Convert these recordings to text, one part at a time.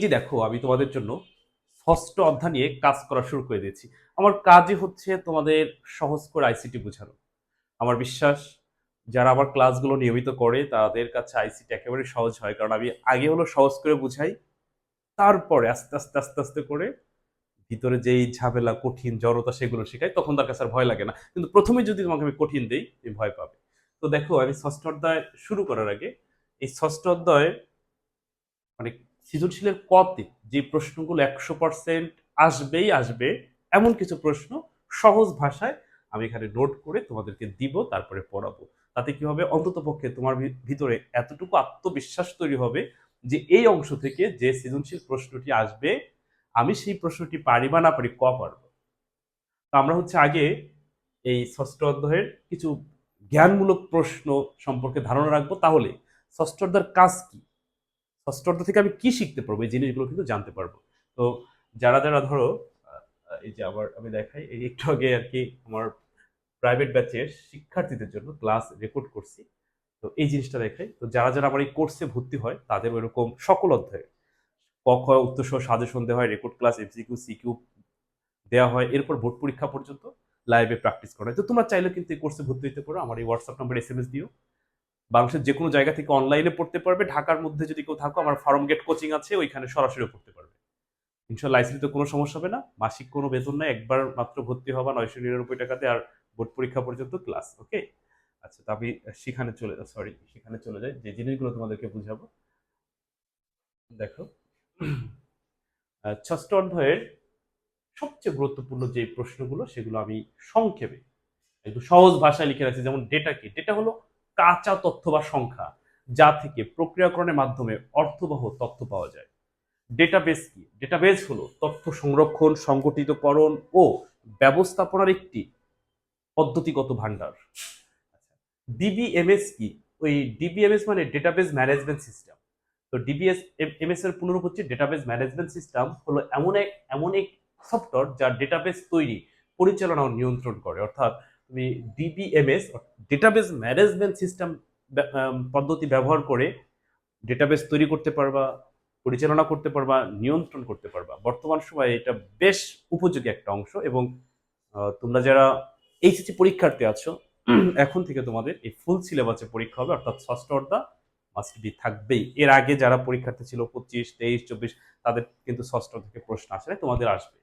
এই দেখো, আমি তোমাদের জন্য ষষ্ঠ অধ্যায় নিয়ে কাজ করা শুরু করে দিয়েছি। আমার কাজই হচ্ছে তোমাদের সহজ করে আইসিটি বোঝানো। আমার বিশ্বাস, যারা আমার ক্লাসগুলো নিয়মিত করে, তাদের কাছে আইসিটি একেবারে সহজ হয়। কারণ আমি আগে হলো সহজ করে বুঝাই, তারপরে আস্তে আস্তে আস্তে আস্তে করে ভিতরে যেই ঝামেলা, কঠিন জড়তা সেগুলো শেখাই, তখন তার কাছে আর ভয় লাগে না। কিন্তু প্রথমে যদি তোমাকে আমি কঠিন দিই, তুমি ভয় পাবে। তো দেখো, আমি ষষ্ঠ অধ্যায় শুরু করার আগে, এই ষষ্ঠ অধ্যায় মানে সৃজনশীলের কতে যে প্রশ্নগুলো একশো পার্সেন্ট আসবেই আসবে, এমন কিছু প্রশ্ন সহজ ভাষায় আমি এখানে নোট করে তোমাদেরকে দিব, তারপরে পড়াবো। তাতে কি হবে? অন্তত পক্ষে তোমার ভিতরে এতটুকু আত্মবিশ্বাস তৈরি হবে যে এই অংশ থেকে যে সৃজনশীল প্রশ্নটি আসবে, আমি সেই প্রশ্নটি পারি বা না পারি ক পারব? তো আমরা হচ্ছে আগে এই ষষ্ঠ অধ্যায়ের কিছু জ্ঞানমূলক প্রশ্ন সম্পর্কে ধারণা রাখব। তাহলে ষষ্ঠ অধ্যায়ের কাজ কি? ষষ্ঠ অধ্যায় থেকে আমি কি শিখতে পারব? এই জিনিসগুলো কিন্তু জানতে পারব। তো যারা যারা ধরো এই যে আবার আমি দেখাই, এই একটু আগে আর কি আমার প্রাইভেট ব্যাচের শিক্ষার্থীদের জন্য ক্লাস রেকর্ড করছি। তো এই জিনিসটা দেখাই, তো যারা যারা আমার এই কোর্সে ভর্তি হয়, তাদের ওইরকম সকল অধ্যায়ে, ক হয় উত্তর সহ সাজেশন দেওয়া হয় রেকর্ড ক্লাস এমসিকিউ সিকিউ দেওয়া হয়, এরপর বোর্ড পরীক্ষা পর্যন্ত লাইভে প্র্যাকটিস করা হয়। তো তোমরা চাইলে কিন্তু এই কোর্সে ভর্তি হতে পারো। আমার এই WhatsApp number S M S দিও। বাংলাদেশের যে কোনো জায়গা থেকে অনলাইনে পড়তে পারবে। ঢাকার মধ্যে যদি কেউ থাকো, আমার ফার্ম গেট কোচিং আছে, ওইখানে সরাসরি পড়তে পারবে। ইনশাল্লাহ লাইসেন্সে কোনো সমস্যা হবে না। মাসিক কোনো বেতন নাই, একবার মাত্র ভর্তি হবা নয়শো নিরানব্বই টাকাতে আর বোর্ড পরীক্ষা পর্যন্ত ক্লাস ওকে আচ্ছা তো আমি সেখানে চলে সরি সেখানে চলে যাই। যে জিনিসগুলো তোমাদেরকে বুঝাবো। দেখো, ষষ্ঠ অধ্যায়ের সবচেয়ে গুরুত্বপূর্ণ যে প্রশ্নগুলো, সেগুলো আমি সংক্ষেপে একটু সহজ ভাষায় লিখে রাখছি। যেমন ডেটা কি? ডেটা হলো কাঁচা তথ্য বা সংখ্যা, যা থেকে প্রক্রিয়াকরণের মাধ্যমে অর্থবহ তথ্য পাওয়া যায়। ডেটাবেস কি? ডেটাবেস হলো তথ্য সংরক্ষণ, সংগঠিতকরণ ও ব্যবস্থাপনার একটি পদ্ধতিগত ভান্ডার ডিবিএমএস কি? ওই ডিবিএমএস মানে ডেটাবেস ম্যানেজমেন্ট সিস্টেম তো ডিবিএস এমএস এর পুনরূপ হচ্ছে ডেটাবেস ম্যানেজমেন্ট সিস্টেম হলো এমন এক এমন এক সফটওয়্যার যা ডেটাবেস তৈরি, পরিচালনা ও নিয়ন্ত্রণ করে। অর্থাৎ তুমি ডিবিএমএস ডেটাবেস ম্যানেজমেন্ট সিস্টেম পদ্ধতি ব্যবহার করে ডেটাবেস তৈরি করতে পারবা, পরিচালনা করতে পারবা, নিয়ন্ত্রণ করতে পারবা। বর্তমান সময়ে এটা বেশ উপযোগী একটা অংশ এবং তোমরা যারা এইচএসসি পরীক্ষার্থী আছো, এখন থেকে তোমাদের এই ফুল সিলেবাসে পরীক্ষা হবে, অর্থাৎ ষষ্ঠ অর্ধা মাস্ট থাকবেই। এর আগে যারা পরীক্ষার্থী ছিল পঁচিশ, তেইশ, চব্বিশ, তাদের কিন্তু ষষ্ঠ থেকে প্রশ্ন আসে তোমাদের আসবে।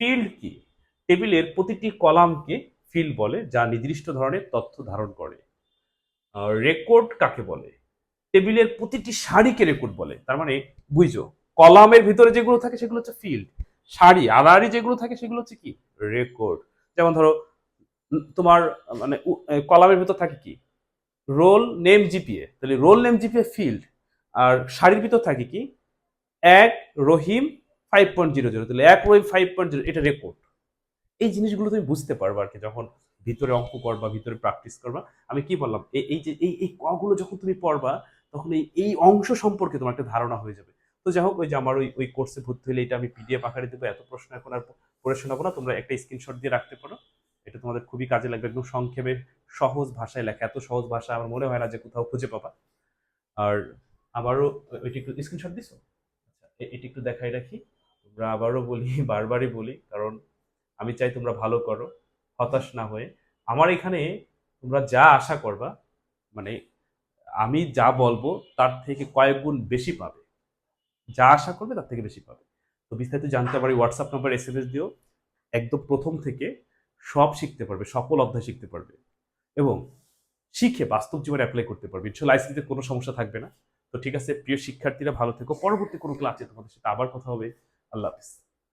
ফিল্ড কি? টেবিলের প্রতিটি কলামকে ফিল্ড বলে, যা নির্দিষ্ট ধরনের তথ্য ধারণ করে। রেকর্ড কাকে বলে? টেবিলের প্রতিটি সারিকে রেকর্ড বলে। তার মানে বুঝো কলামের ভিতরে যেগুলো থাকে, সেগুলো হচ্ছে ফিল্ড সারি, আড়াআড়ি যেগুলো থাকে, সেগুলো হচ্ছে কি? রেকর্ড যেমন ধরো তোমার মানে কলামের ভিতর থাকে কি? রোল নেম জিপিএ তাহলে রোল নেম জিপিএ ফিল্ড আর সারির ভিতর থাকে কি? এক Rahim five point zero zero তাহলে এক রহিম ফাইভ পয়েন্ট জিরো এটা রেকর্ড এই জিনিসগুলো তুমি বুঝতে পারবে আর কি, যখন ভিতরে অঙ্ক করবা, ভিতরে প্র্যাকটিস করবা। আমি কি বললাম এই যে, এই এই কগুলো যখন তুমি পড়বা, তখন এই এই অংশ সম্পর্কে তোমার একটা ধারণা হয়ে যাবে। তো যাই হোক, ওই যে আমার ওই ওই কোর্সে ভর্তি হলে এটা আমি পিডিএফ আকারে দেবো, এত প্রশ্ন এখন আর পড়ে শোনাবো না, তোমরা একটা স্ক্রিনশট দিয়ে রাখতে পারো। এটা তোমাদের খুবই কাজে লাগবে, একদম সংক্ষেপে সহজ ভাষায় লেখা, এত সহজ ভাষা আমার মনে হয় না যে কোথাও খুঁজে পাবা। আর আবারও ওইটি একটু স্ক্রিনশট দিছো? আচ্ছা এটি একটু দেখাই রাখি। তোমরা আবারও বলি, বারবারই বলি, কারণ আমি চাই তোমরা ভালো করো, হতাশ না হয়ে। আমার এখানে তোমরা যা আশা করবা মানে আমি যা বলব তার থেকে কয়েক গুণ বেশি পাবে। যা আশা করবে তার থেকে বেশি পাবে। তো বিস্তারিত জানতে পারি WhatsApp number S M S দিও, একদম প্রথম থেকে সব শিখতে পারবে, সকল অধ্যায় শিখতে পারবে এবং শিখে বাস্তব জীবনে অ্যাপ্লাই করতে পারবে। ইনশাল্লাহ আইসিটিতে কোনো সমস্যা থাকবে না। তো ঠিক আছে, প্রিয় শিক্ষার্থীরা ভালো থেকো। পরবর্তী কোনো ক্লাসে তোমাদের সাথে আবার কথা হবে। আল্লাহ হাফিজ।